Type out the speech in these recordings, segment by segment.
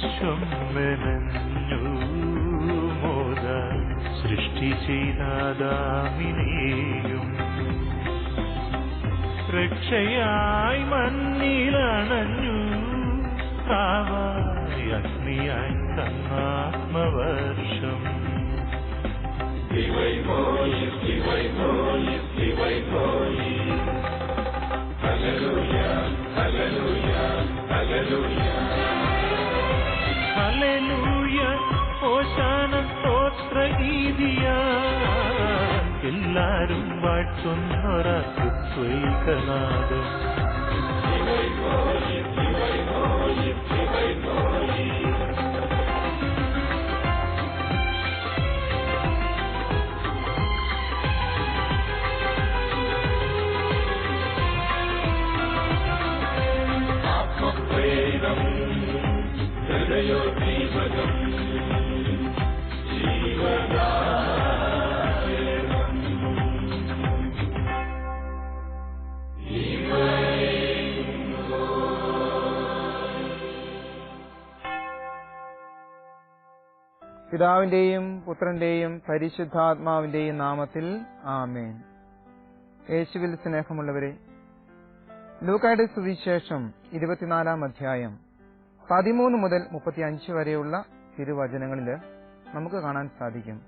വിശ്വം മോദ സൃഷ്ടി ചെയ്താദാമിനെയും രക്ഷയായി മണ്ണിലണഞ്ഞു അഗ്നിയായി തന്നാത്മവർഷം. വാഴ്ത്തുന്നൊരത്വൈകനാദം പിതാവിന്റെയും പുത്രന്റെയും പരിശുദ്ധാത്മാവിന്റെയും നാമത്തിൽ ആമേൻ. യേശുവിൽ സ്നേഹമുള്ളവരെ ലൂക്കായുടെ സുവിശേഷം ഇരുപത്തിനാലാം അധ്യായം പതിമൂന്ന് മുതൽ മുപ്പത്തിയഞ്ച് വരെയുള്ള തിരുവചനങ്ങളിൽ നമുക്ക് കാണാൻ സാധിക്കും.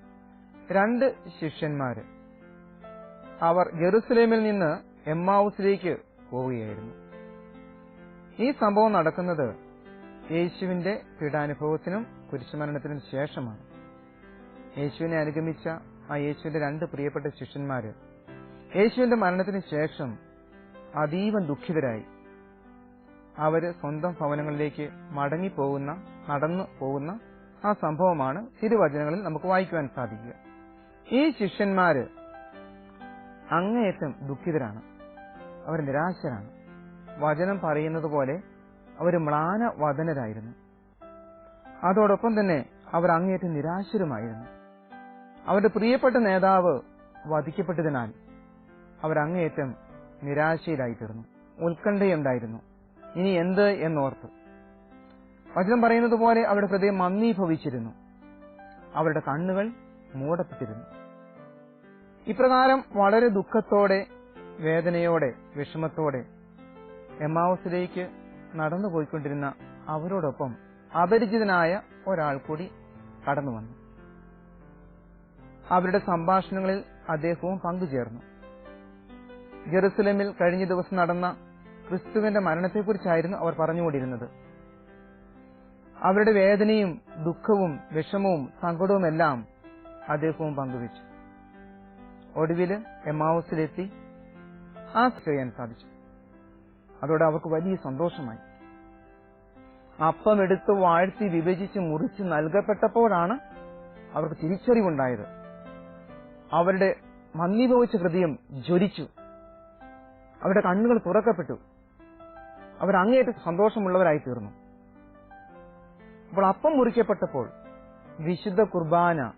രണ്ട് ശിഷ്യന്മാര് അവർ ജെറുസലേമിൽ നിന്ന് എമ്മാവുസിലേക്ക് പോവുകയായിരുന്നു. ഈ സംഭവം നടക്കുന്നത് യേശുവിന്റെ പീഡാനുഭവത്തിനും കുരിശുമരണത്തിനും ശേഷമാണ്. യേശുവിനെ അനുഗമിച്ച ആ യേശുവിന്റെ രണ്ട് പ്രിയപ്പെട്ട ശിഷ്യന്മാര്. യേശുവിന്റെ മരണത്തിന് ശേഷം അതീവ ദുഃഖിതരായി. അവർ സ്വന്തം ഭവനങ്ങളിലേക്ക് മടങ്ങിപ്പോകുന്ന നടന്നു പോകുന്ന ആ സംഭവമാണ് തിരുവചനങ്ങളിൽ നമുക്ക് വായിക്കുവാൻ സാധിക്കുക. ഈ ശിഷ്യന്മാര് അങ്ങേയറ്റം ദുഃഖിതരാണ്. അവർ നിരാശരാണ്. വചനം പറയുന്നത് പോലെ അവർ മ്ലാനവദനരായിരുന്നു. അതോടൊപ്പം തന്നെ അവർ അങ്ങേയറ്റം നിരാശരുമായിരുന്നു. അവരുടെ പ്രിയപ്പെട്ട നേതാവ് വധിക്കപ്പെട്ടതിനാൽ അവർ അങ്ങേയറ്റം നിരാശയിലായിത്തീർന്നു. ഉത്കണ്ഠയുണ്ടായിരുന്നു. ഇനി എന്ത് എന്നോർത്ത്. വചനം പറയുന്നത് പോലെ അവരുടെ ഹൃദയം മന്ദീഭവിച്ചിരുന്നു. അവരുടെ കണ്ണുകൾ മൂടപ്പെട്ടിരുന്നു. ഇപ്രകാരം വളരെ ദുഃഖത്തോടെ വേദനയോടെ വിഷമത്തോടെ എമാവസിലേക്ക് നടന്നു പോയിക്കൊണ്ടിരുന്ന അവരോടൊപ്പം അപരിചിതനായ ഒരാൾ കൂടി കടന്നു വന്നു അവരുടെ സംഭാഷണങ്ങളിൽ അദ്ദേഹവും പങ്കുചേർന്നു. ജെറുസലേമിൽ കഴിഞ്ഞ ദിവസം നടന്ന ക്രിസ്തുവിന്റെ മരണത്തെക്കുറിച്ചായിരുന്നു അവർ പറഞ്ഞുകൊണ്ടിരുന്നത്. അവരുടെ വേദനയും ദുഃഖവും വിഷമവും സങ്കടവുമെല്ലാം അദ്ദേഹവും പങ്കുവച്ചു. ഒടുവിൽ എമാവസിലെത്തി ആ ചെയ്യാൻ സാധിച്ചു. അതോടെ അവർക്ക് വലിയ സന്തോഷമായി. അപ്പം എടുത്ത് വാഴ്ത്തി വിഭജിച്ച് മുറിച്ച് നൽകപ്പെട്ടപ്പോഴാണ് അവർക്ക് തിരിച്ചറിവുണ്ടായത്. അവരുടെ മന്ദിഭവിച്ച ഹൃദയം ജ്വലിച്ചു. അവരുടെ കണ്ണുകൾ തുറക്കപ്പെട്ടു. അവർ അങ്ങേയറ്റം സന്തോഷമുള്ളവരായി തീർന്നു അപ്പോൾ അപ്പം മുറിക്കപ്പെട്ടപ്പോൾ വിശുദ്ധ കുർബാന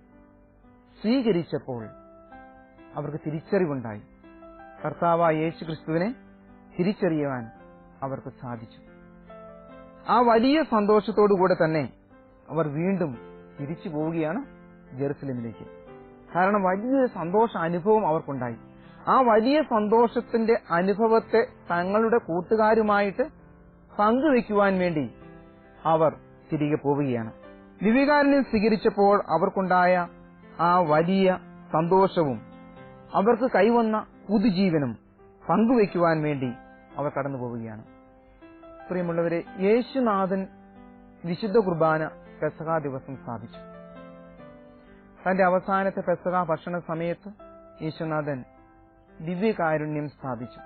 സ്വീകരിച്ചപ്പോൾ അവർക്ക് തിരിച്ചറിവുണ്ടായി. കർത്താവായ യേശു ക്രിസ്തുവിനെ തിരിച്ചറിയുവാൻ അവർക്ക് സാധിച്ചു. ആ വലിയ സന്തോഷത്തോടുകൂടെ തന്നെ അവർ വീണ്ടും തിരിച്ചു പോവുകയാണ് ജെറുസലേമിലേക്ക്. കാരണം വലിയ സന്തോഷ അനുഭവം അവർക്കുണ്ടായി. ആ വലിയ സന്തോഷത്തിന്റെ അനുഭവത്തെ തങ്ങളുടെ കൂട്ടുകാരുമായിട്ട് പങ്കുവെക്കുവാൻ വേണ്ടി അവർ തിരികെ പോവുകയാണ്. ദിവികാരനെ സ്വീകരിച്ചപ്പോൾ അവർക്കുണ്ടായ ആ വലിയ സന്തോഷവും അവർക്ക് കൈവന്ന പുതുജീവനും പങ്കുവെക്കുവാൻ വേണ്ടി അവർ കടന്നു പോവുകയാണ്. പ്രിയമുള്ളവരെ യേശുനാഥൻ വിശുദ്ധ കുർബാന പെസക ദിവസം സ്ഥാപിച്ചു. തന്റെ അവസാനത്തെ പെസക ഭക്ഷണ സമയത്ത് യേശുനാഥൻ ദിവ്യകാരുണ്യം സ്ഥാപിച്ചു.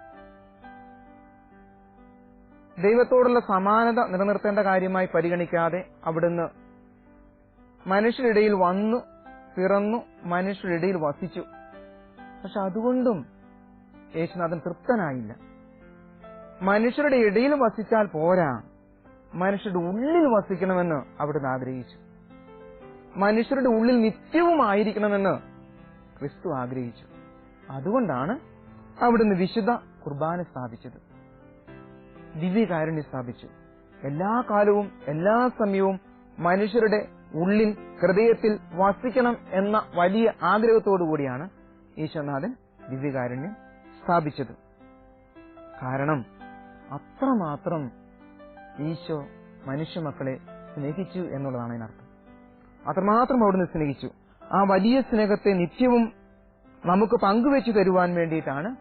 ദൈവത്തോടുള്ള സമാനത നിലനിർത്തേണ്ട കാര്യമായി പരിഗണിക്കാതെ അവിടുന്ന് മനുഷ്യരിടയിൽ വന്നു പിറന്നു മനുഷ്യരിടയിൽ വസിച്ചു. പക്ഷെ അതുകൊണ്ടും യേശുനാഥൻ തൃപ്തനായില്ല. മനുഷ്യരുടെ ഇടയിൽ വസിച്ചാൽ പോരാ. മനുഷ്യരുടെ ഉള്ളിൽ വസിക്കണമെന്ന് അവിടുന്ന് ആഗ്രഹിച്ചു. മനുഷ്യരുടെ ഉള്ളിൽ നിത്യവും ആയിരിക്കണമെന്ന് ക്രിസ്തു ആഗ്രഹിച്ചു. അതുകൊണ്ടാണ് അവിടുന്ന് വിശുദ്ധ കുർബാന സ്ഥാപിച്ചത്. ദിവ്യകാരുണ്യം സ്ഥാപിച്ചു. എല്ലാ കാലവും എല്ലാ സമയവും മനുഷ്യരുടെ ഉള്ളിൽ ഹൃദയത്തിൽ വസിക്കണം എന്ന വലിയ ആഗ്രഹത്തോടുകൂടിയാണ് ഈശ്വരനാഥൻ ദിവ്യകാരുണ്യം സ്ഥാപിച്ചത്. കാരണം അത്രമാത്രം ഈശോ മനുഷ്യ മക്കളെ സ്നേഹിച്ചു എന്നുള്ളതാണ് അതിനർത്ഥം. അത്രമാത്രം അവിടുന്ന് സ്നേഹിച്ചു. ആ വലിയ സ്നേഹത്തെ നിത്യവും നമുക്ക് പങ്കുവെച്ചു തരുവാൻ വേണ്ടിയിട്ടാണ്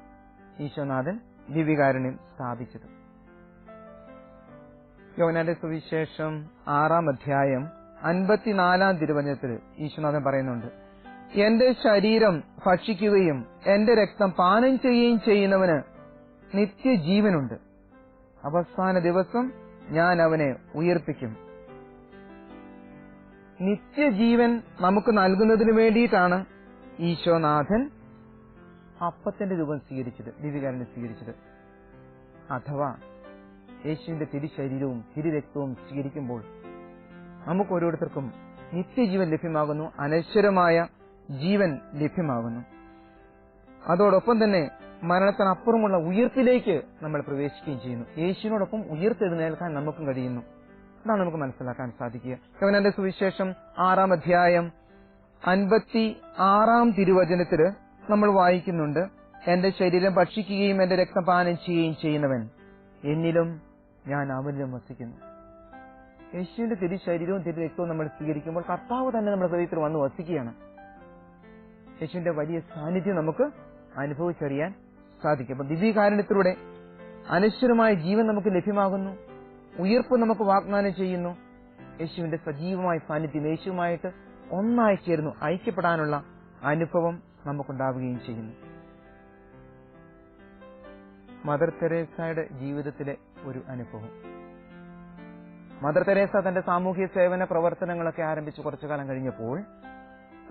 ഈശോനാഥൻ ദിവ്യകാരുണ്യം സ്ഥാപിച്ചത്. യോനാന്റെ സുവിശേഷം ആറാം അധ്യായം അൻപത്തിനാലാം തിരുവചനത്തിൽ ഈശ്വനാഥൻ പറയുന്നുണ്ട് എന്റെ ശരീരം ഭക്ഷിക്കുകയും എന്റെ രക്തം പാനം ചെയ്യുകയും ചെയ്യുന്നവന് നിത്യജീവനുണ്ട്. അവസാന ദിവസം ഞാൻ അവനെ ഉയർപ്പിക്കും. നിത്യജീവൻ നമുക്ക് നൽകുന്നതിന് വേണ്ടിയിട്ടാണ് ഈശോനാഥൻ അപ്പത്തിന്റെ രൂപം സ്വീകരിച്ചത് ദിവ്യകാരനെ സ്വീകരിച്ചത്. അഥവാ യേശുവിന്റെ തിരുശരീരവും തിരുരക്തവും സ്വീകരിക്കുമ്പോൾ നമുക്ക് ഓരോരുത്തർക്കും നിത്യജീവൻ ലഭ്യമാകുന്നു അനശ്വരമായ ജീവൻ ലഭ്യമാകുന്നു. അതോടൊപ്പം തന്നെ മരണത്തിനപ്പുറമുള്ള ഉയർപ്പിലേക്ക് നമ്മൾ പ്രവേശിക്കുകയും ചെയ്യുന്നു. യേശുവിനോടൊപ്പം ഉയർത്തെഴുന്നേൽക്കാൻ നമുക്കും കഴിയുന്നു. അതാണ് നമുക്ക് മനസ്സിലാക്കാൻ സാധിക്കുക. കവനന്റെ സുവിശേഷം ആറാം അധ്യായം അൻപത്തി ആറാം തിരുവചനത്തിൽ നമ്മൾ വായിക്കുന്നുണ്ട് എന്റെ ശരീരം ഭക്ഷിക്കുകയും എന്റെ രക്തം പാനം ചെയ്യുകയും ചെയ്യുന്നവൻ എന്നിലും ഞാൻ അവനിലും വസിക്കുന്നു. യേശുവിന്റെ തിരു ശരീരവും തിരു രക്തവും നമ്മൾ സ്വീകരിക്കുമ്പോൾ കർത്താവ് തന്നെ നമ്മുടെ ഹൃദയത്തിൽ വന്ന് വസിക്കുകയാണ്. യേശുവിന്റെ വലിയ സാന്നിധ്യം നമുക്ക് അനുഭവിച്ചറിയാൻ സാധിക്കും. അപ്പൊ ദിവ്യകാരുണ്യത്തിലൂടെ അനശ്വരമായ ജീവൻ നമുക്ക് ലഭ്യമാകുന്നു. ഉയർപ്പ് നമുക്ക് വാഗ്ദാനം ചെയ്യുന്നു. യേശുവിന്റെ സജീവമായ സാന്നിധ്യം യേശുവുമായിട്ട് ഒന്നായി ചേർന്നു ഐക്യപ്പെടാനുള്ള അനുഭവം നമുക്കുണ്ടാവുകയും ചെയ്യുന്നു. മദർ തെരേസയുടെ ജീവിതത്തിലെ ഒരു അനുഭവം. മദർ തെരേസ തന്റെ സാമൂഹ്യ സേവന പ്രവർത്തനങ്ങളൊക്കെ ആരംഭിച്ചു കുറച്ചു കാലം കഴിഞ്ഞപ്പോൾ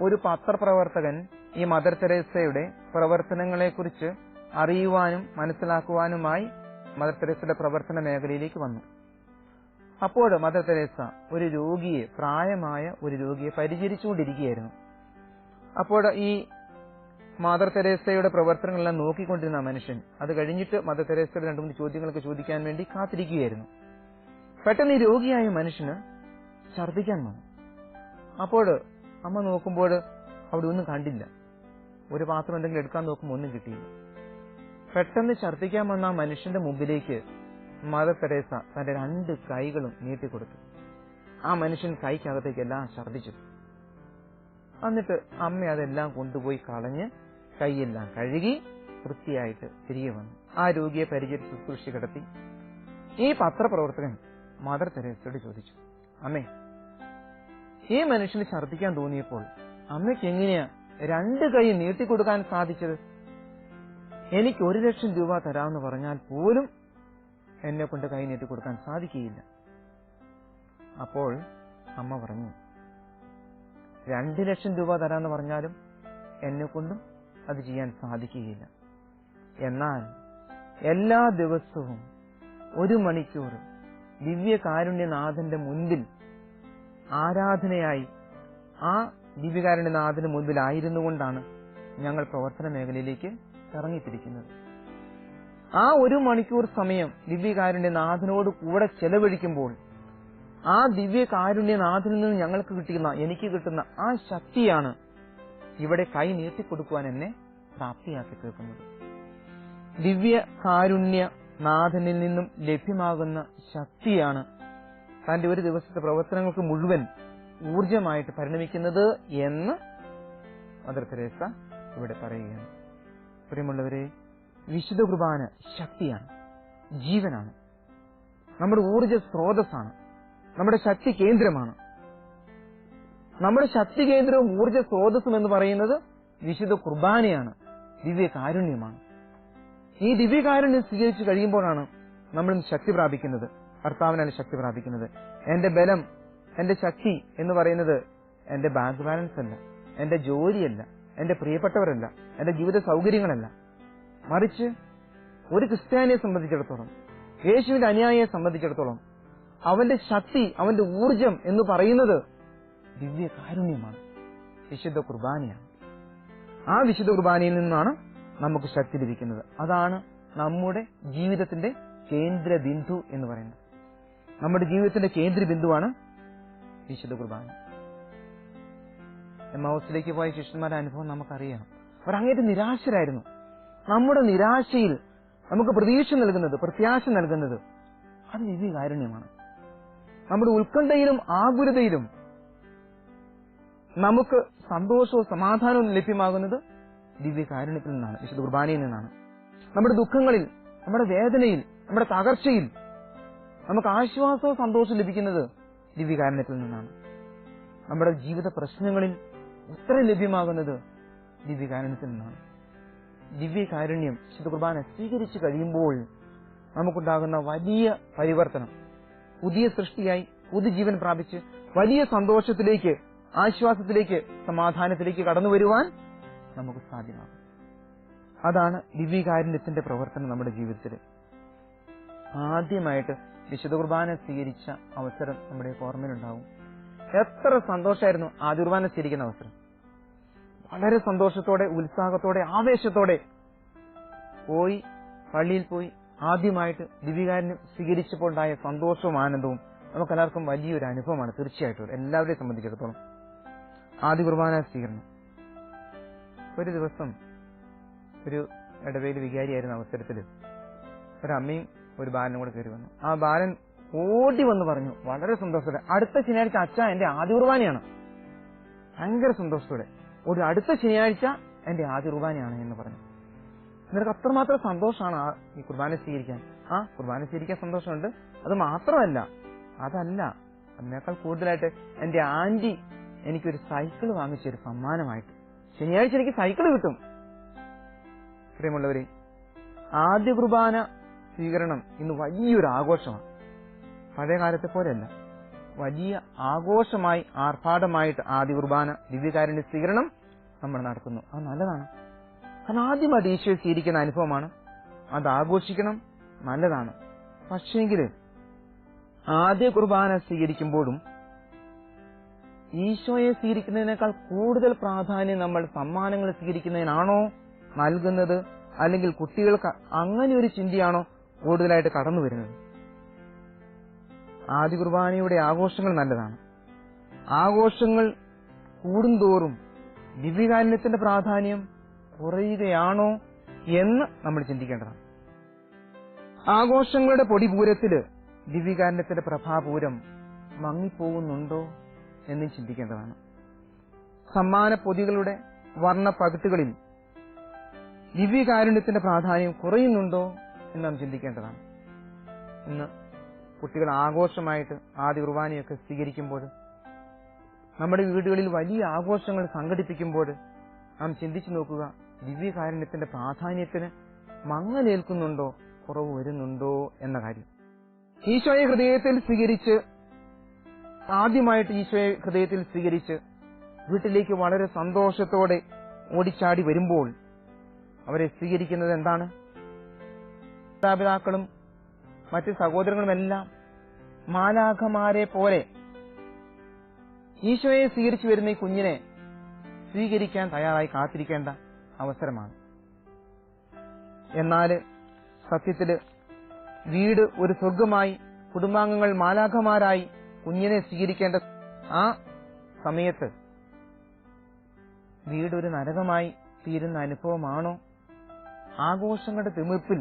ഒരു പത്രപ്രവർത്തകൻ ഈ മദർ തെരേസയുടെ പ്രവർത്തനങ്ങളെക്കുറിച്ച് അറിയുവാനും മനസ്സിലാക്കുവാനുമായി മദർ തെരേസയുടെ പ്രവർത്തന മേഖലയിലേക്ക് വന്നു. അപ്പോൾ മദർ തെരേസ ഒരു രോഗിയെ പ്രായമായ ഒരു രോഗിയെ പരിചരിച്ചുകൊണ്ടിരിക്കുകയായിരുന്നു. അപ്പോൾ ഈ മദർ തെരേസയുടെ പ്രവർത്തനങ്ങളെല്ലാം നോക്കിക്കൊണ്ടിരുന്ന മനുഷ്യൻ അത് കഴിഞ്ഞിട്ട് മദർ തെരേസയുടെ രണ്ടു മൂന്ന് ചോദ്യങ്ങളൊക്കെ ചോദിക്കാൻ വേണ്ടി കാത്തിരിക്കുകയായിരുന്നു. പെട്ടെന്ന് ഈ രോഗിയായ മനുഷ്യന് ഛർദ്ദിക്കാൻ വന്നു. അപ്പോൾ അമ്മ നോക്കുമ്പോൾ അവിടെ ഒന്നും കണ്ടില്ല. ഒരു പാത്രം എന്തെങ്കിലും എടുക്കാൻ നോക്കുമ്പോൾ ഒന്നും കിട്ടിയില്ല. പെട്ടെന്ന് ഛർദ്ദിക്കാൻ വന്ന ആ മനുഷ്യന്റെ മുമ്പിലേക്ക് മദർ തെരേസ തന്റെ രണ്ട് കൈകളും നീട്ടിക്കൊടുത്തു ആ മനുഷ്യൻ കൈക്കകത്തേക്ക് എല്ലാം ഛർദ്ദിച്ചു. എന്നിട്ട് അമ്മ അതെല്ലാം കൊണ്ടുപോയി കളഞ്ഞ് കൈയെല്ലാം കഴുകി വൃത്തിയായിട്ട് തിരികെ വന്നു. ആ രോഗിയെ പരിചരിച്ച് ശുശ്രൂഷ കിടത്തി. ഈ പത്രപ്രവർത്തകൻ മദർ തെരേസയോട് ചോദിച്ചു അമ്മേ ഈ മനുഷ്യന് ഛർദ്ദിക്കാൻ തോന്നിയപ്പോൾ അമ്മയ്ക്ക് എങ്ങനെയാ രണ്ട് കൈ നീട്ടിക്കൊടുക്കാൻ സാധിച്ചത്? എനിക്ക് ഒരു ലക്ഷം രൂപ തരാമെന്ന് പറഞ്ഞാൽ പോലും എന്നെ കൊണ്ട് കൈ നീട്ടിക്കൊടുക്കാൻ സാധിക്കുകയില്ല. അപ്പോൾ അമ്മ പറഞ്ഞു രണ്ട് ലക്ഷം രൂപ തരാമെന്ന് പറഞ്ഞാലും എന്നെ കൊണ്ടും അത് ചെയ്യാൻ സാധിക്കുകയില്ല. എന്നാൽ എല്ലാ ദിവസവും ഒരു മണിക്കൂർ ദിവ്യകാരുണ്യനാഥന്റെ മുൻപിൽ ആരാധനയായി ആ ദിവ്യകാരുണ്യനാഥന് മുൻപിലായിരുന്നു കൊണ്ടാണ് ഞങ്ങൾ പ്രവർത്തന മേഖലയിലേക്ക് ഇറങ്ങിത്തിരിക്കുന്നത്. ആ ഒരു മണിക്കൂർ സമയം ദിവ്യകാരുണ്യ നാഥനോട് കൂടെ ചെലവഴിക്കുമ്പോൾ ആ ദിവ്യകാരുണ്യ നാഥനിൽ നിന്ന് ഞങ്ങൾക്ക് കിട്ടുന്ന എനിക്ക് കിട്ടുന്ന ആ ശക്തിയാണ് ഇവിടെ കൈ നീട്ടിക്കൊടുക്കുവാൻ എന്നെ പ്രാപ്തിയാക്കി തീർക്കുന്നത്. ദിവ്യ കാരുണ്യ നാഥനിൽ നിന്നും ലഭ്യമാകുന്ന ശക്തിയാണ് തന്റെ ഒരു ദിവസത്തെ പ്രവർത്തനങ്ങൾക്ക് മുഴുവൻ ഊർജമായിട്ട് പരിണമിക്കുന്നത് എന്ന് മദർ തെരേസ ഇവിടെ പറയുകയാണ്. പ്രിയമുള്ളവരെ വിശുദ്ധ കുർബാന ശക്തിയാണ് ജീവനാണ്. നമ്മുടെ ഊർജ സ്രോതസ്സാണ് നമ്മുടെ ശക്തി കേന്ദ്രമാണ്. നമ്മുടെ ശക്തി കേന്ദ്രവും ഊർജ സ്രോതസ്സും എന്ന് പറയുന്നത് വിശുദ്ധ കുർബാനയാണ് ദിവ്യ കാരുണ്യമാണ്. ഈ ദിവ്യ കാരുണ്യം സ്വീകരിച്ചു കഴിയുമ്പോഴാണ് നമ്മളും ശക്തി പ്രാപിക്കുന്നത് ഭർത്താവിനാണ് ശക്തി പ്രാപിക്കുന്നത്. എന്റെ ബലം എന്റെ ശക്തി എന്ന് പറയുന്നത് എന്റെ ബാങ്ക് ബാലൻസ് അല്ല എന്റെ ജോലിയല്ല എന്റെ പ്രിയപ്പെട്ടവരല്ല എന്റെ ജീവിത സൗകര്യങ്ങളല്ല. മറിച്ച് ഒരു ക്രിസ്ത്യാനിയെ സംബന്ധിച്ചിടത്തോളം യേശുവിന്റെ അനുയായിയെ സംബന്ധിച്ചിടത്തോളം അവന്റെ ശക്തി അവന്റെ ഊർജം എന്ന് പറയുന്നത് ദിവ്യ കാരുണ്യമാണ് വിശുദ്ധ കുർബാനയാണ്. ആ വിശുദ്ധ കുർബാനയിൽ നിന്നാണ് നമുക്ക് ശക്തി ലഭിക്കുന്നത്. അതാണ് നമ്മുടെ ജീവിതത്തിന്റെ കേന്ദ്ര ബിന്ദു എന്ന് പറയുന്നത്. നമ്മുടെ ജീവിതത്തിന്റെ കേന്ദ്ര ബിന്ദുവാണ് വിശുദ്ധ കുർബാന. എമ്മൗസിലേക്ക് പോയ ശിഷ്യന്മാരുടെ അനുഭവം നമുക്കറിയാം അവർ അങ്ങേറ്റ് നിരാശരായിരുന്നു. നമ്മുടെ നിരാശയിൽ നമുക്ക് പ്രതീക്ഷ നൽകുന്നത് പ്രത്യാശ നൽകുന്നത് അത് ദിവ്യകാരുണ്യമാണ് നമ്മുടെ ഉത്കണ്ഠയിലും ആകുലതയിലും നമുക്ക് സന്തോഷവും സമാധാനവും ലഭ്യമാകുന്നത് ദിവ്യകാരുണ്യത്തിൽ നിന്നാണ് വിശുദ്ധ കുർബാനയിൽ നിന്നാണ്. നമ്മുടെ ദുഃഖങ്ങളിൽ നമ്മുടെ വേദനയിൽ നമ്മുടെ തകർച്ചയിൽ നമുക്ക് ആശ്വാസവും സന്തോഷവും ലഭിക്കുന്നത് ദിവ്യകാരുണ്യത്തിൽ നിന്നാണ്. നമ്മുടെ ജീവിത പ്രശ്നങ്ങളിൽ ഉത്തരം ലഭ്യമാകുന്നത്? ദിവ്യകാരുണ്യത്തിൽ നിന്നാണ്. ദിവ്യകാരുണ്യം വിശുദ്ധ കുർബാന സ്വീകരിച്ചു കഴിയുമ്പോൾ നമുക്കുണ്ടാകുന്ന വലിയ പരിവർത്തനം. പുതിയ സൃഷ്ടിയായി പുതുജീവൻ പ്രാപിച്ച് വലിയ സന്തോഷത്തിലേക്ക് ആശ്വാസത്തിലേക്ക് സമാധാനത്തിലേക്ക് കടന്നു വരുവാൻ നമുക്ക് സാധ്യമാകും. അതാണ് ദിവ്യകാരുണ്യത്തിന്റെ പ്രവർത്തനം നമ്മുടെ ജീവിതത്തിൽ ആദ്യമായിട്ട് വിശുദ്ധ കുർബാന സ്വീകരിച്ച അവസരം നമ്മുടെ ഓർമ്മയിലുണ്ടാവും. എത്ര സന്തോഷമായിരുന്നു ആ കുർബാന സ്വീകരിക്കുന്ന അവസരം. വളരെ സന്തോഷത്തോടെ ഉത്സാഹത്തോടെ ആവേശത്തോടെ പോയി പള്ളിയിൽ പോയി ആദ്യമായിട്ട് ദിവ്യകാരനും സ്വീകരിച്ചപ്പോൾ ഉണ്ടായ സന്തോഷവും ആനന്ദവും നമുക്കെല്ലാവർക്കും വലിയൊരു അനുഭവമാണ് തീർച്ചയായിട്ടും. എല്ലാവരെയും സംബന്ധിച്ചിടത്തോളം. ആദ്യ കുർബാന സ്വീകരണം ഒരു ദിവസം ഒരു ഇടവേലി വികാരിയായിരുന്ന അവസരത്തിൽ ഒരു അമ്മയും ഒരു ബാലനും കൂടെ കയറി വന്നു. ആ ബാലൻ ഓടി വന്ന് പറഞ്ഞു. വളരെ സന്തോഷത്തോടെ. അടുത്ത ശനിയാഴ്ച അച്ഛ എന്റെ ആദ്യ കുർബാനയാണ് ഭയങ്കര സന്തോഷത്തോടെ. ഒരു അടുത്ത ശനിയാഴ്ച എന്റെ ആദ്യ കുർബാനയാണ് എന്ന് പറഞ്ഞു. നിനക്ക് അത്രമാത്രം സന്തോഷമാണ് ആ ഈ കുർബാന സ്വീകരിക്കാൻ? ആ കുർബാന സ്വീകരിക്കാൻ സന്തോഷമുണ്ട്. അത് മാത്രമല്ല അതല്ല അതിനേക്കാൾ കൂടുതലായിട്ട് എന്റെ ആന്റി എനിക്കൊരു സൈക്കിൾ വാങ്ങിച്ചൊരു സമ്മാനമായിട്ട്. ശനിയാഴ്ച എനിക്ക് സൈക്കിൾ കിട്ടും. പ്രിയമുള്ളവരെ ആദ്യ കുർബാന സ്വീകരണം ഇന്ന് വലിയൊരു ആഘോഷമാണ്. പഴയ കാലത്തെ പോലെയല്ല. വലിയ ആഘോഷമായി ആർഭാടമായിട്ട് ആദ്യ കുർബാന ദിവ്യകാരുണ്യ സ്വീകരണം നമ്മൾ നടത്തുന്നു. അത് നല്ലതാണ്. കാരണം ആദ്യമായിട്ട് ഈശോയെ സ്വീകരിക്കുന്ന അനുഭവമാണ്. അത് ആഘോഷിക്കണം നല്ലതാണ്. പക്ഷേങ്കിൽ ആദ്യ കുർബാന സ്വീകരിക്കുമ്പോഴും ഈശോയെ സ്വീകരിക്കുന്നതിനേക്കാൾ കൂടുതൽ പ്രാധാന്യം നമ്മൾ സമ്മാനങ്ങൾ സ്വീകരിക്കുന്നതിനാണോ നൽകുന്നത്? അല്ലെങ്കിൽ കുട്ടികൾക്ക് അങ്ങനെ ഒരു ചിന്തയാണോ കൂടുതലായിട്ട് കടന്നു വരുന്നത് ആദ്യ കുർബാനയുടെ ആഘോഷങ്ങൾ നല്ലതാണ്. ആഘോഷങ്ങൾ കൂടുന്തോറും ദിവ്യകാരുണ്യത്തിന്റെ പ്രാധാന്യം കുറയുകയാണോ എന്ന് നമ്മൾ ചിന്തിക്കേണ്ടതാണ്. ആഘോഷങ്ങളുടെ പൊടിപൂരത്തിൽ ദിവ്യകാരുണ്യത്തിന്റെ പ്രഭാപൂരം മങ്ങിപ്പോകുന്നുണ്ടോ എന്നും ചിന്തിക്കേണ്ടതാണ്. സമ്മാന പൊതികളുടെ വർണ പകുത്തുകളിൽ ദിവ്യകാരുണ്യത്തിന്റെ പ്രാധാന്യം കുറയുന്നുണ്ടോ എന്ന് നാം ചിന്തിക്കേണ്ടതാണ്. ഇന്ന് കുട്ടികൾ ആഘോഷമായിട്ട് ആദ്യ കുർബാനയൊക്കെ സ്വീകരിക്കുമ്പോൾ നമ്മുടെ വീടുകളിൽ വലിയ ആഘോഷങ്ങൾ സംഘടിപ്പിക്കുമ്പോൾ നാം ചിന്തിച്ചു നോക്കുക ദിവ്യകാരുണ്യത്തിന്റെ പ്രാധാന്യത്തിന് മങ്ങലേൽക്കുന്നുണ്ടോ കുറവ് വരുന്നുണ്ടോ എന്ന കാര്യം. ഈശോയെ ഹൃദയത്തിൽ സ്വീകരിച്ച് ആദ്യമായിട്ട് ഈശോയെ ഹൃദയത്തിൽ സ്വീകരിച്ച് വീട്ടിലേക്ക് വളരെ സന്തോഷത്തോടെ ഓടിച്ചാടി വരുമ്പോൾ അവരെ സ്വീകരിക്കുന്നത് എന്താണ്? മാതാപിതാക്കളും മറ്റ് സഹോദരങ്ങളുമെല്ലാം മാലാഖമാരെ പോലെ ഈശോയെ സ്വീകരിച്ചു വരുന്ന ഈ കുഞ്ഞിനെ സ്വീകരിക്കാൻ തയ്യാറായി കാത്തിരിക്കേണ്ട അവസരമാണ്. എന്നാൽ സത്യത്തിൽ വീട് ഒരു സ്വർഗമായി കുടുംബാംഗങ്ങൾ മാലാഖമാരായി കുഞ്ഞിനെ സ്വീകരിക്കേണ്ട ആ സമയത്ത് വീടൊരു നരകമായി തീരുന്ന അനുഭവമാണോ? ആഘോഷങ്ങളുടെ തിമിർപ്പിൽ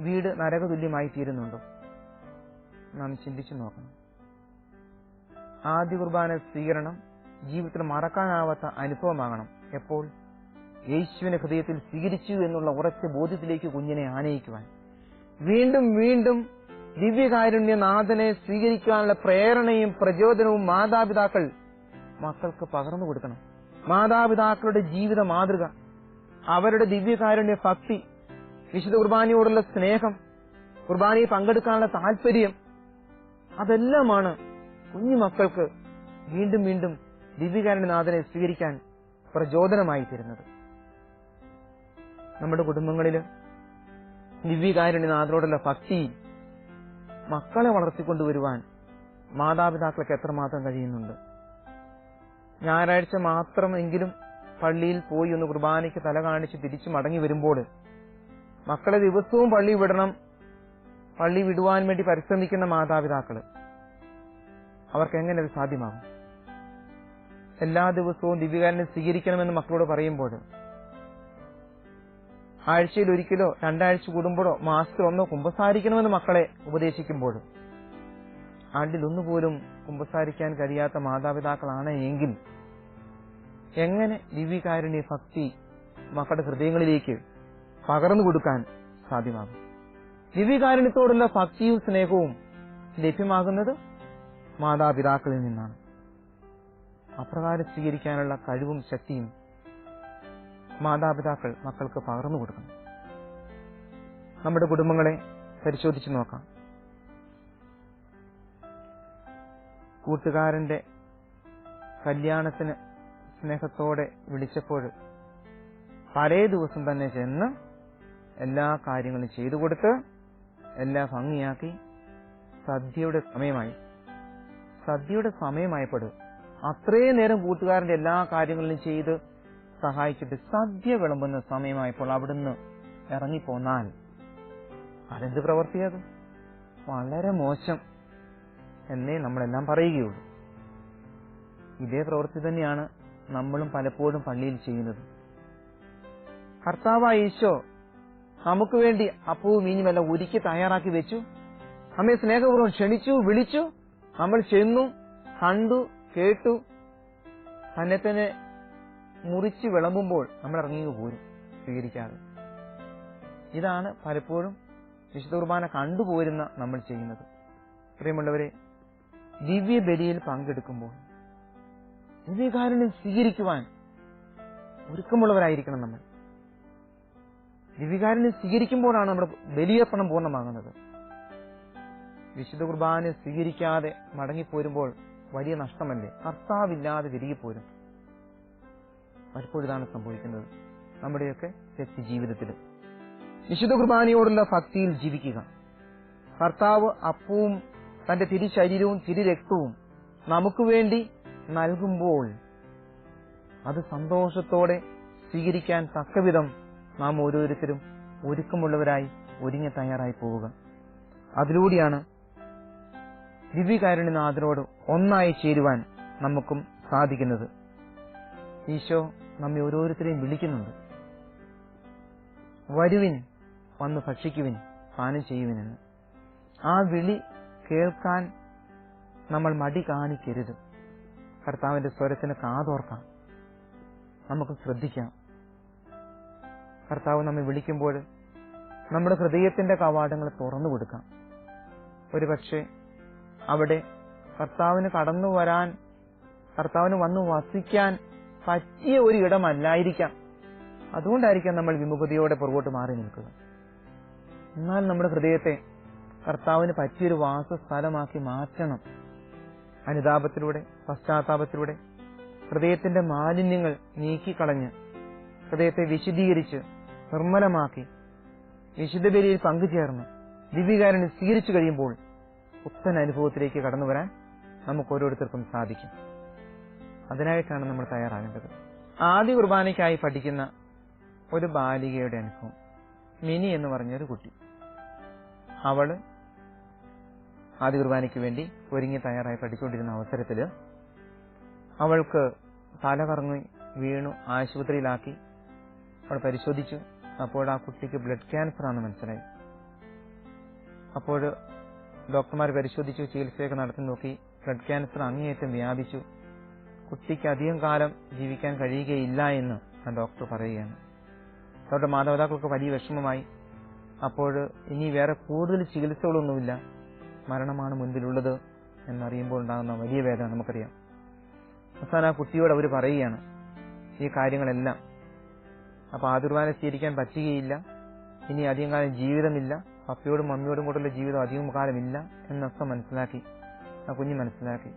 വീട് നരകതുല്യമായി തീരുന്നുണ്ടോ നാം ചിന്തിച്ചു നോക്കണം. ആദ്യ കുർബാന സ്വീകരണം ജീവിതത്തിൽ മറക്കാനാവാത്ത അനുഭവമാകണം. എപ്പോൾ? യേശുവിനെ ഹൃദയത്തിൽ സ്വീകരിച്ചു എന്നുള്ള ഉറച്ച ബോധ്യത്തിലേക്ക് കുഞ്ഞിനെ ആനയിക്കുവാൻ. വീണ്ടും വീണ്ടും ദിവ്യകാരുണ്യനാഥനെ സ്വീകരിക്കാനുള്ള പ്രേരണയും പ്രചോദനവും മാതാപിതാക്കൾ മക്കൾക്ക് പകർന്നു കൊടുക്കണം. മാതാപിതാക്കളുടെ ജീവിത മാതൃക അവരുടെ ദിവ്യകാരുണ്യ ഭക്തി വിശുദ്ധ കുർബാനയോടുള്ള സ്നേഹം കുർബാനയിൽ പങ്കെടുക്കാനുള്ള താല്പര്യം അതെല്ലാമാണ് കുഞ്ഞു മക്കൾക്ക് വീണ്ടും വീണ്ടും ദിവ്യകാരുണ്യനാഥനെ സ്വീകരിക്കാൻ പ്രചോദനമായി തരുന്നത്. നമ്മുടെ കുടുംബങ്ങളിൽ ദിവ്യകാരുണ്യനാഥനോടുള്ള ഭക്തി മക്കളെ വളർത്തിക്കൊണ്ടുവരുവാൻ മാതാപിതാക്കൾക്ക് എത്രമാത്രം കഴിയുന്നുണ്ട്? ഞായറാഴ്ച മാത്രമെങ്കിലും പള്ളിയിൽ പോയി ഒന്ന് കുർബാനയ്ക്ക് തല കാണിച്ച് തിരിച്ചു മടങ്ങി വരുമ്പോൾ മക്കളെ ദിവസവും പള്ളി വിടണം പള്ളി വിടുവാൻ വേണ്ടി പരിശ്രമിക്കുന്ന മാതാപിതാക്കൾ അവർക്ക് എങ്ങനെ അത് സാധ്യമാകും? എല്ലാ ദിവസവും ദിവ്യകാരനെ സ്വീകരിക്കണമെന്ന് മക്കളോട് പറയുമ്പോൾ ആഴ്ചയിൽ ഒരിക്കലോ രണ്ടാഴ്ച കൂടുമ്പോഴോ മാസത്തിൽ ഒന്നോ കുമ്പസാരിക്കണമെന്ന് മക്കളെ ഉപദേശിക്കുമ്പോൾ ആണ്ടിൽ ഒന്നുപോലും കുമ്പസാരിക്കാൻ കഴിയാത്ത മാതാപിതാക്കളാണ് എങ്കിൽ എങ്ങനെ ദിവ്യകാരുണ്യ ഭക്തി മക്കളുടെ ഹൃദയങ്ങളിലേക്ക് പകർന്നു കൊടുക്കാൻ സാധ്യമാകും. ദിവ്യകാരുണ്യത്തോടുള്ള ഭക്തിയും സ്നേഹവും ലഭ്യമാകുന്നത് മാതാപിതാക്കളിൽ നിന്നാണ്. അപ്രകാരം സ്വീകരിക്കാനുള്ള കഴിവും ശക്തിയും മാതാപിതാക്കൾ മക്കൾക്ക് പകർന്നു കൊടുക്കണം. നമ്മുടെ കുടുംബങ്ങളെ പരിശോധിച്ചു നോക്കാം. കൂട്ടുകാരന്റെ കല്യാണത്തിന് സ്നേഹത്തോടെ വിളിച്ചപ്പോൾ പലേ ദിവസം തന്നെ ചെന്ന് എല്ലാ കാര്യങ്ങളും ചെയ്തു കൊടുത്ത് എല്ലാം ഭംഗിയാക്കി സദ്യയുടെ സമയമായി. സദ്യയുടെ സമയമായപ്പോൾ അത്രയും നേരം കൂട്ടുകാരന്റെ എല്ലാ കാര്യങ്ങളും ചെയ്ത് സഹായിച്ചിട്ട് സദ്യ വിളമ്പുന്ന സമയമായപ്പോൾ അവിടുന്ന് ഇറങ്ങിപ്പോന്നാൽ അതെന്ത് പ്രവർത്തിയത് വളരെ മോശം എന്നേ നമ്മളെല്ലാം പറയുകയുള്ളൂ. ഇതേ പ്രവൃത്തി തന്നെയാണ് നമ്മളും പലപ്പോഴും പള്ളിയിൽ ചെയ്യുന്നത്. കർത്താവായ ഈശോ നമുക്ക് വേണ്ടി അപ്പവും മീനുമെല്ലാം ഒരുക്കി തയ്യാറാക്കി വെച്ചു. നമ്മെ സ്നേഹപൂർവം ക്ഷണിച്ചു വിളിച്ചു. നമ്മൾ ചെന്നു കണ്ടു കേട്ടു. തന്നെ തന്നെ മുറിച്ച് വിളമ്പുമ്പോൾ നമ്മൾ ഇറങ്ങി പോരും സ്വീകരിക്കാതെ. ഇതാണ് പലപ്പോഴും വിശുദ്ധ കുർബാന കണ്ടുപോരുന്ന നമ്മൾ ചെയ്യുന്നത്. പ്രിയമുള്ളവരെ ദിവ്യ ബലിയിൽ പങ്കെടുക്കുമ്പോൾ ദിവ്യകാരുണ്യം സ്വീകരിക്കുവാൻ ഒരുക്കമുള്ളവരായിരിക്കണം നമ്മൾ. ദിവ്യകാരുണ്യം സ്വീകരിക്കുമ്പോഴാണ് നമ്മുടെ ബലിയർപ്പണം പൂർണമാകുന്നത്. വിശുദ്ധ കുർബാനെ സ്വീകരിക്കാതെ മടങ്ങിപ്പോരുമ്പോൾ വലിയ നഷ്ടമല്ലേ? കർത്താവില്ലാതെ തിരികെ പോരും ഇതാണ് സംഭവിക്കുന്നത് നമ്മുടെയൊക്കെ വ്യക്തി ജീവിതത്തിൽ. വിശുദ്ധ കുർബാനയോടുള്ള ഭക്തിയിൽ ജീവിക്കുക. കർത്താവ് അപ്പവും തന്റെ തിരി ശരീരവും തിരി രക്തവും നമുക്ക് വേണ്ടി നൽകുമ്പോൾ അത് സന്തോഷത്തോടെ സ്വീകരിക്കാൻ തക്കവിധം നാം ഓരോരുത്തരും ഒരുക്കമുള്ളവരായി ഒരുങ്ങി തയ്യാറായി പോവുക. അതിലൂടെയാണ് ദിവ്യകാരുണ്യനാഥനോട് ഒന്നായി ചേരുവാൻ നമുക്കും സാധിക്കുന്നത്. ഈശോ നമ്മെ ഓരോരുത്തരെയും വിളിക്കുന്നുണ്ട്. വരുവിൻ വന്ന് ഭക്ഷിക്കുവിൻ പാനം ചെയ്യുവിനെന്ന് ആ വിളി കേൾക്കാൻ നമ്മൾ മടി കാണിക്കരുത്. കർത്താവിന്റെ സ്വരത്തിന് കാതോർക്കാം. നമുക്ക് ശ്രദ്ധിക്കാം. കർത്താവ് നമ്മെ വിളിക്കുമ്പോൾ നമ്മുടെ ഹൃദയത്തിന്റെ കവാടങ്ങൾ തുറന്നു കൊടുക്കാം. ഒരു പക്ഷേ അവിടെ കർത്താവിന് കടന്നു വരാൻ കർത്താവിന് വന്നു വസിക്കാൻ പറ്റിയ ഒരു ഇടമല്ലായിരിക്കാം. അതുകൊണ്ടായിരിക്കാം നമ്മൾ വിമുഖതയോടെ പുറകോട്ട് മാറി നിൽക്കുക. എന്നാൽ നമ്മുടെ ഹൃദയത്തെ കർത്താവിന് പറ്റിയൊരു വാസസ്ഥലമാക്കി മാറ്റണം. അനുതാപത്തിലൂടെ പശ്ചാത്താപത്തിലൂടെ ഹൃദയത്തിന്റെ മാലിന്യങ്ങൾ നീക്കിക്കളഞ്ഞ് ഹൃദയത്തെ വിശദീകരിച്ച് നിർമ്മലമാക്കി. വിശുദ്ധ ബലിയിൽ പങ്കുചേർന്ന് ദിവ്യകാരനെ സ്വീകരിച്ചു കഴിയുമ്പോൾ ഉത്തൻ അനുഭവത്തിലേക്ക് കടന്നു വരാൻ നമുക്ക് ഓരോരുത്തർക്കും സാധിക്കും. അതിനായിട്ടാണ് നമ്മൾ തയ്യാറാകേണ്ടത്. ആദ്യ കുർബാനയ്ക്കായി പഠിക്കുന്ന ഒരു ബാലികയുടെ അനുഭവം. മിനി എന്ന് പറഞ്ഞ ഒരു കുട്ടി. അവൾ ആദ്യ കുർബാനയ്ക്ക് വേണ്ടി ഒരുങ്ങി തയ്യാറായി പഠിച്ചുകൊണ്ടിരുന്ന അവസരത്തിൽ അവൾക്ക് തല കറങ്ങി വീണു ആശുപത്രിയിലാക്കി. അവൾ പരിശോധിച്ചു. അപ്പോൾ ആ കുട്ടിക്ക് ബ്ലഡ് ക്യാൻസർ ആണെന്ന് മനസ്സിലായി. അപ്പോൾ ഡോക്ടർമാർ പരിശോധിച്ചു ചികിത്സയൊക്കെ നടത്തി നോക്കി ബ്ലഡ് ക്യാൻസർ അങ്ങേയറ്റം വ്യാപിച്ചു. കുട്ടിക്ക് അധികം കാലം ജീവിക്കാൻ കഴിയുകയില്ല എന്ന് ആ ഡോക്ടർ പറയുകയാണ്. അവരുടെ മാതാപിതാക്കൾക്ക് വലിയ വിഷമമായി. അപ്പോൾ ഇനി വേറെ കൂടുതൽ ചികിത്സകളൊന്നുമില്ല. മരണമാണ് മുൻപിലുള്ളത് എന്നറിയുമ്പോൾ ഉണ്ടാകുന്ന വലിയ വേദന നമുക്കറിയാം. അവസാനം ആ കുട്ടിയോട് അവർ പറയുകയാണ് ഈ കാര്യങ്ങളെല്ലാം. അപ്പൊ ആതുർവാന സ്വീകരിക്കാൻ പറ്റുകയില്ല. ഇനി അധികം കാലം ജീവിതമില്ല. പപ്പയോടും മമ്മിയോടും കൂടെയുള്ള ജീവിതം അധികം കാലമില്ല എന്നൊക്കെ മനസ്സിലാക്കി. ആ കുഞ്ഞ് മനസ്സിലാക്കി.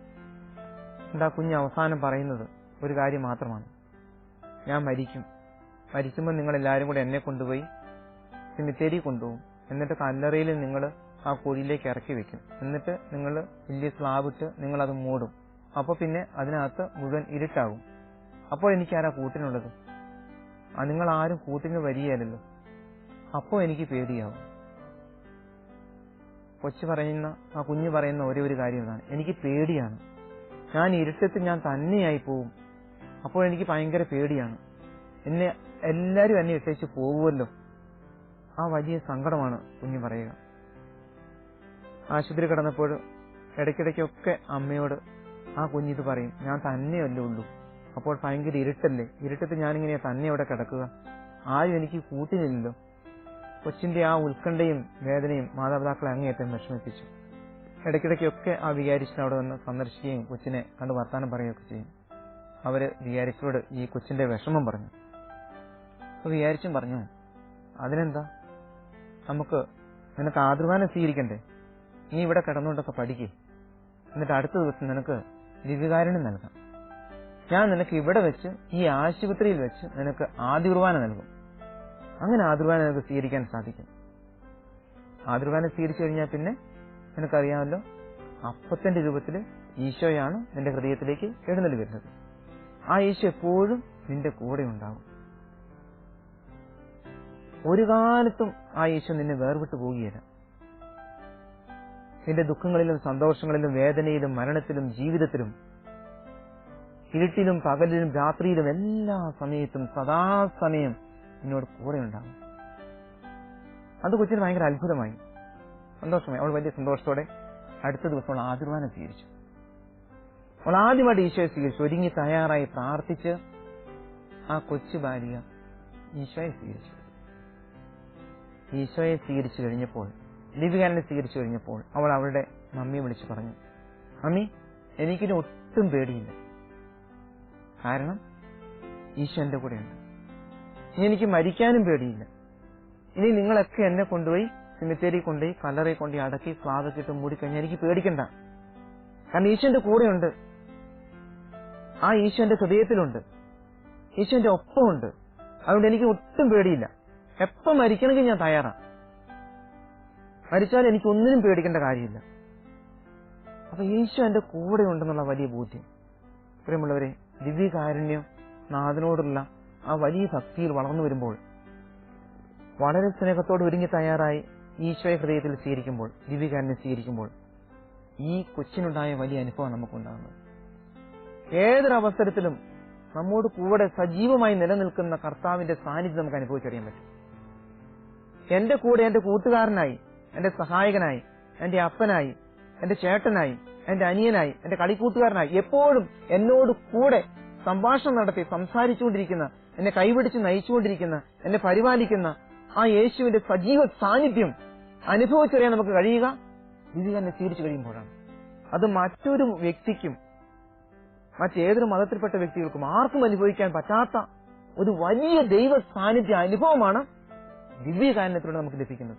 എന്താ കുഞ്ഞ് അവസാനം പറയുന്നത്? ഒരു കാര്യം മാത്രമാണ്. ഞാൻ മരിക്കും. മരിക്കുമ്പോൾ നിങ്ങൾ എല്ലാവരും കൂടെ എന്നെ കൊണ്ടുപോയി സിമിത്തേരി കൊണ്ടുപോകും. എന്നിട്ട് കല്ലറയിൽ നിങ്ങൾ ആ കുഴിയിലേക്ക് ഇറക്കി വെക്കും. എന്നിട്ട് നിങ്ങൾ വലിയ സ്ലാബിട്ട് നിങ്ങൾ അത് മൂടും. അപ്പൊ പിന്നെ അതിനകത്ത് മുഴുവൻ ഇരുട്ടാകും. അപ്പോൾ എനിക്കാരാ കൂട്ടിനുള്ളത്? ആ നിങ്ങൾ ആരും കൂട്ടിന് വരികയല്ലോ അപ്പോ എനിക്ക് പേടിയാവും. കൊച്ചു പറയുന്ന ആ കുഞ്ഞു പറയുന്ന ഒരേ ഒരു കാര്യം ഇതാണ്. എനിക്ക് പേടിയാണ്. ഞാൻ ഇരുട്ടത്ത് ഞാൻ തന്നെയായി പോവും. അപ്പോൾ എനിക്ക് ഭയങ്കര പേടിയാണ്. എന്നെ എല്ലാരും എന്നെ ഇട്ടേച്ച് പോകുമല്ലോ ആ വലിയ സങ്കടമാണ് കുഞ്ഞു പറയുക. ആശുപത്രി കിടന്നപ്പോൾ ഇടയ്ക്കിടയ്ക്കൊക്കെ അമ്മയോട് ആ കുഞ്ഞിത് പറയും ഞാൻ തന്നെയല്ലേ ഉള്ളൂ. അപ്പോൾ ഭയങ്കര ഇരുട്ടല്ലേ? ഇരുട്ടത്ത് ഞാനിങ്ങനെ തന്നെ അവിടെ കിടക്കുക. ആരും എനിക്ക് കൂട്ടിനില്ലല്ലോ കൊച്ചിന്റെ ആ ഉത്കണ്ഠയും വേദനയും മാതാപിതാക്കളെ അങ്ങേയറ്റം വിഷമിപ്പിച്ചു. ഇടയ്ക്കിടയ്ക്കൊക്കെ ആ വികാരിച്ചിന് അവിടെ വന്ന് സന്ദർശിക്കുകയും കൊച്ചിനെ കണ്ട് വർത്താനം പറയുകയൊക്കെ ചെയ്യും. അവർ വികാരിച്ചോട് ഈ കൊച്ചിന്റെ വിഷമം പറഞ്ഞു. അപ്പൊ വിചാരിച്ചും പറഞ്ഞു അതിനെന്താ? നമുക്ക് നിനക്ക് ആദർവാനം സ്വീകരിക്കണ്ടേ? നീ ഇവിടെ കിടന്നുകൊണ്ടൊക്കെ പഠിക്കേ. എന്നിട്ട് അടുത്ത ദിവസം നിനക്ക് ദിവ്യകാരുണ്യം നൽകാം. ഞാൻ നിനക്ക് ഇവിടെ വെച്ച് ഈ ആശുപത്രിയിൽ വെച്ച് നിനക്ക് ആദ്യ കുർബാന നൽകും. അങ്ങനെ ആദിർവാന നിനക്ക് സ്വീകരിക്കാൻ സാധിക്കും. ആദിർവാന സ്വീകരിച്ചു കഴിഞ്ഞാൽ പിന്നെ നിനക്കറിയാമല്ലോ അപ്പത്തിന്റെ രൂപത്തിൽ ഈശോയാണ് നിന്റെ ഹൃദയത്തിലേക്ക് എഴുന്നള്ളി വരുന്നത്. ആ ഈശോ എപ്പോഴും നിന്റെ കൂടെ ഉണ്ടാവും. ഒരു കാലത്തും ആ ഈശോ നിന്നെ വേർവിട്ടു പോകുകയില്ല നിന്റെ ദുഃഖങ്ങളിലും സന്തോഷങ്ങളിലും വേദനയിലും മരണത്തിലും ജീവിതത്തിലും ഇരുട്ടിലും പകലിലും രാത്രിയിലും എല്ലാ സമയത്തും സദാസമയം എന്നോട് കൂടെ ഉണ്ടാകും അത് കൊച്ചിന് ഭയങ്കര അത്ഭുതമായി. സന്തോഷമായി. അവൾ വലിയ സന്തോഷത്തോടെ അടുത്ത ദിവസം അവൾ ആതിർവാനം സ്വീകരിച്ചു. അവൾ ആദ്യമായിട്ട് ഈശോയെ സ്വീകരിച്ചു. ഒരുങ്ങി തയ്യാറായി പ്രാർത്ഥിച്ച് ആ കൊച്ചു ബാലിക ഈശോയെ സ്വീകരിച്ചു. ഈശോയെ സ്വീകരിച്ചു കഴിഞ്ഞപ്പോൾ ലിപികാരനെ സ്വീകരിച്ചു കഴിഞ്ഞപ്പോൾ അവൾ അവളുടെ മമ്മിയെ വിളിച്ചു പറഞ്ഞു. മമ്മി എനിക്കിനി ഒട്ടും പേടിയില്ല. കാരണം ഈശോ എന്റെ കൂടെയുണ്ട്. ഇനി എനിക്ക് മരിക്കാനും പേടിയില്ല. ഇനി നിങ്ങളൊക്കെ എന്നെ കൊണ്ടുപോയി സിമിത്തേരി കൊണ്ടുപോയി കല്ലറി കൊണ്ടുപോയി അടക്കി ഇട്ട് മൂടിക്കഴിഞ്ഞാൽ എനിക്ക് പേടിക്കണ്ട. കാരണം ഈശോന്റെ കൂടെയുണ്ട്. ആ ഈശോന്റെ ഹൃദയത്തിലുണ്ട്. ഈശോന്റെ ഒപ്പമുണ്ട്. അതുകൊണ്ട് എനിക്ക് ഒട്ടും പേടിയില്ല. എപ്പം മരിക്കണമെങ്കിൽ ഞാൻ തയ്യാറാണ് മരിച്ചാൽ എനിക്ക് ഒന്നിനും പേടിക്കേണ്ട കാര്യമില്ല. അപ്പൊ ഈശോ എന്റെ കൂടെ ഉണ്ടെന്നുള്ള വലിയ ബോധ്യം. പ്രിയമുള്ളവരെ ദിവ്യകാരുണ്യം നാഥനോടുള്ള ആ വലിയ ഭക്തിയിൽ വളർന്നു വരുമ്പോൾ വളരെ സ്നേഹത്തോട് ഒരുങ്ങി തയ്യാറായി ഈശോയെ ഹൃദയത്തിൽ സ്വീകരിക്കുമ്പോൾ ദിവ്യകാരുണ്യം സ്വീകരിക്കുമ്പോൾ ഈ കൊച്ചിനുണ്ടായ വലിയ അനുഭവം നമുക്കുണ്ടാകുന്നത് ഏതൊരവസരത്തിലും നമ്മോട് കൂടെ സജീവമായി നിലനിൽക്കുന്ന കർത്താവിന്റെ സാന്നിധ്യം നമുക്ക് അനുഭവിച്ചറിയാൻ പറ്റും. എന്റെ കൂടെ എന്റെ കൂട്ടുകാരനായി എന്റെ സഹായകനായി എന്റെ അപ്പനായി എന്റെ ചേട്ടനായി എന്റെ അനിയനായി എന്റെ കളിക്കൂട്ടുകാരനായി എപ്പോഴും എന്നോട് കൂടെ സംഭാഷണം നടത്തി സംസാരിച്ചുകൊണ്ടിരിക്കുന്ന എന്നെ കൈപിടിച്ച് നയിച്ചുകൊണ്ടിരിക്കുന്ന എന്നെ പരിപാലിക്കുന്ന ആ യേശുവിന്റെ സജീവ സാന്നിധ്യം അനുഭവിച്ചറിയാൻ നമുക്ക് കഴിയുക? ദിവ്യകന്നെ സ്വീകരിച്ചു കഴിയുമ്പോഴാണ്. അത് മറ്റൊരു വ്യക്തിക്കും മറ്റേതൊരു മതത്തിൽപ്പെട്ട വ്യക്തികൾക്കും ആർക്കും അനുഭവിക്കാൻ പറ്റാത്ത ഒരു വലിയ ദൈവ സാന്നിധ്യ അനുഭവമാണ് ദിവ്യകാരണത്തിലൂടെ നമുക്ക് ലഭിക്കുന്നത്.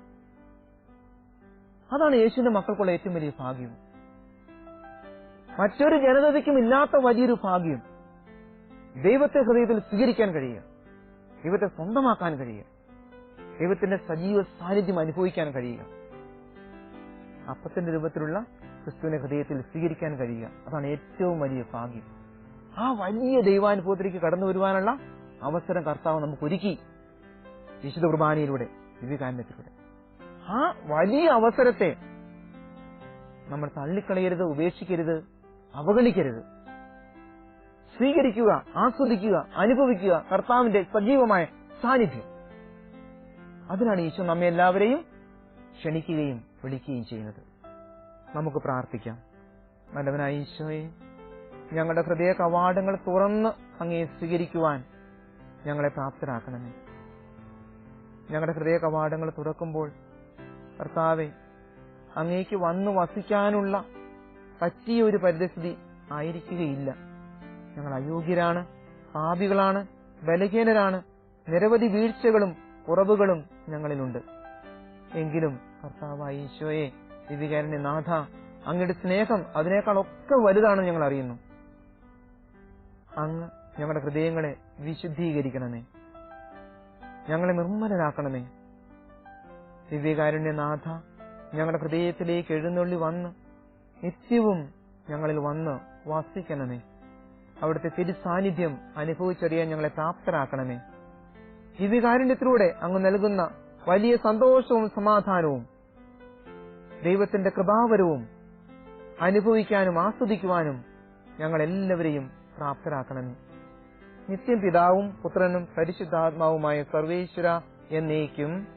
അതാണ് യേശുവിന്റെ മക്കൾക്കുള്ള ഏറ്റവും വലിയ ഭാഗ്യം. മറ്റൊരു ജനതയ്ക്കും ഇല്ലാത്ത വലിയൊരു ഭാഗ്യം. ദൈവത്തെ ഹൃദയത്തിൽ സ്വീകരിക്കാൻ കഴിയുക ദൈവത്തെ സ്വന്തമാക്കാൻ കഴിയുക ദൈവത്തിന്റെ സജീവ സാന്നിധ്യം അനുഭവിക്കാൻ കഴിയുക അപ്പത്തിന്റെ രൂപത്തിലുള്ള ക്രിസ്തുവിനെ ഹൃദയത്തിൽ സ്വീകരിക്കാൻ കഴിയുക. അതാണ് ഏറ്റവും വലിയ ഭാഗ്യം. ആ വലിയ ദൈവാനുഭവത്തിലേക്ക് കടന്നു വരുവാനുള്ള അവസരം കർത്താവ് നമുക്ക് ഒരുക്കി വിശുദ്ധ കുർബാനയിലൂടെ ദിവ്യകാരണത്തിലൂടെ ആ വലിയ അവസരത്തെ നമ്മൾ തള്ളിക്കളയരുത് ഉപേക്ഷിക്കരുത്. അവഗണിക്കരുത്. സ്വീകരിക്കുക ആസ്വദിക്കുക അനുഭവിക്കുക കർത്താവിന്റെ സജീവമായ സാന്നിധ്യം. അതിനാണ് ഈശോ നമ്മെ എല്ലാവരെയും ക്ഷണിക്കുകയും വിളിക്കുകയും ചെയ്യുന്നത്. നമുക്ക് പ്രാർത്ഥിക്കാം. നല്ലവനായ ഈശോയെ ഞങ്ങളുടെ ഹൃദയ കവാടങ്ങൾ തുറന്ന് അങ്ങേ സ്വീകരിക്കുവാൻ ഞങ്ങളെ പ്രാപ്തരാക്കണമേ. ഞങ്ങളുടെ ഹൃദയ കവാടങ്ങൾ തുറക്കുമ്പോൾ കർത്താവെ അങ്ങേക്ക് വന്നു വസിക്കാനുള്ള പറ്റിയ ഒരു പരിതസ്ഥിതി ആയിരിക്കുകയില്ല. ഞങ്ങൾ അയോഗ്യരാണ് പാപികളാണ് ബലഹീനരാണ്. നിരവധി വീഴ്ചകളും കുറവുകളും ഞങ്ങളിലുണ്ട്. എങ്കിലും കർത്താവായ ഈശോയെ ദിവികാരന്റെ നാഥ അങ്ങയുടെ സ്നേഹം അതിനേക്കാളൊക്കെ വലുതാണെന്ന് ഞങ്ങൾ അറിയുന്നു. അങ്ങ് ഞങ്ങളുടെ ഹൃദയങ്ങളെ വിശുദ്ധീകരിക്കണമേ. ഞങ്ങളെ നിർമ്മലരാക്കണമേ. ദിവ്യകാരുണ്യനാഥ ഞങ്ങളുടെ ഹൃദയത്തിലേക്ക് എഴുന്നള്ളി വന്ന് നിത്യവും ഞങ്ങളിൽ വന്ന് വസിക്കണമേ. അവിടുത്തെ തിരുസാന്നിധ്യം അനുഭവിച്ചറിയാൻ ഞങ്ങളെ പ്രാപ്തരാക്കണമേ. ദിവ്യകാരുണ്യത്തിലൂടെ അങ്ങ് നൽകുന്ന വലിയ സന്തോഷവും സമാധാനവും ദൈവത്തിന്റെ കൃപാവരവും അനുഭവിക്കാനും ആസ്വദിക്കുവാനും ഞങ്ങൾ എല്ലാവരെയും പ്രാപ്തരാക്കണമേ. നിത്യം പിതാവും പുത്രനും പരിശുദ്ധാത്മാവുമായ സർവേശ്വര എന്നേക്കും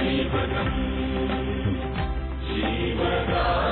जीवनम् जीवना